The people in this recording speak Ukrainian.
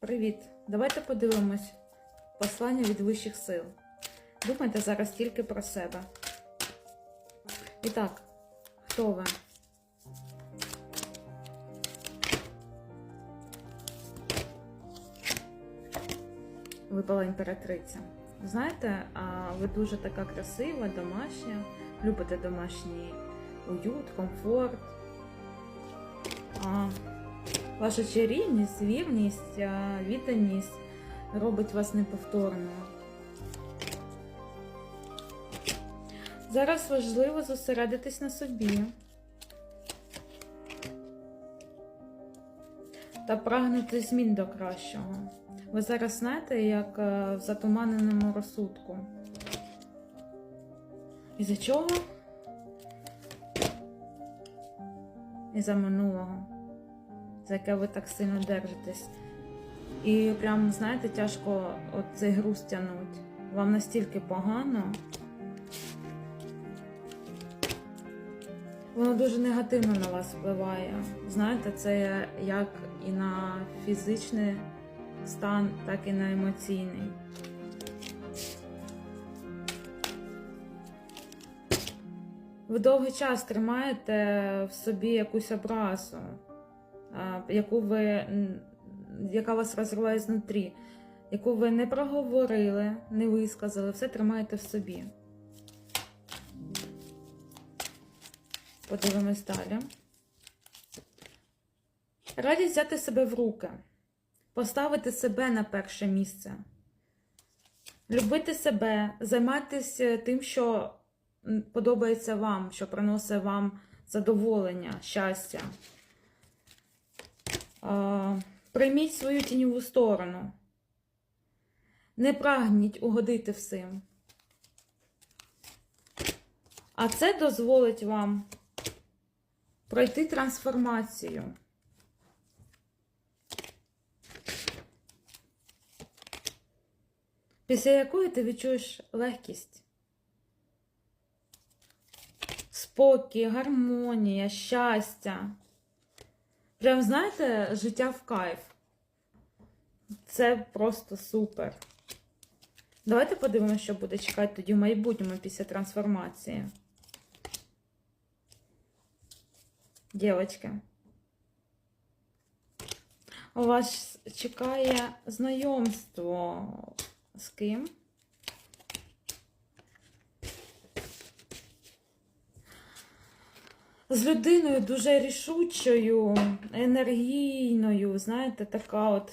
Привіт! Давайте подивимось послання від вищих сил. Думайте зараз тільки про себе. І так, хто ви? Випала імператриця. Знаєте, ви дуже така красива, домашня, любите домашній уют, комфорт. Ваша чарівність, вірність, відданість робить вас неповторною. Зараз важливо зосередитись на собі та прагнути змін до кращого. Ви зараз знаєте, як е, в затуманеному розсудку. І за чого? І за минулого за яке ви так сильно держитесь. І прям, знаєте, тяжко цей груз тягнуть. Вам настільки погано. Воно дуже негативно на вас впливає. Знаєте, це як і на фізичний стан, так і на емоційний. Ви довгий час тримаєте в собі якусь образу яку ви, яка вас розриває знутрі, яку ви не проговорили, не висказали, все тримаєте в собі. Подивимось далі. Радість взяти себе в руки, поставити себе на перше місце, любити себе, займатися тим, що подобається вам, що приносить вам задоволення, щастя. Прийміть свою тіньову сторону. Не прагніть угодити всім. А це дозволить вам пройти трансформацію. Після якої ти відчуєш легкість, спокій, гармонія, щастя. Прям, знаєте, життя в кайф. Це просто супер. Давайте подивимося, що буде чекати тоді в майбутньому після трансформації. Дівчатки. У вас чекає знайомство з ким? З людиною дуже рішучою, енергійною, знаєте, така от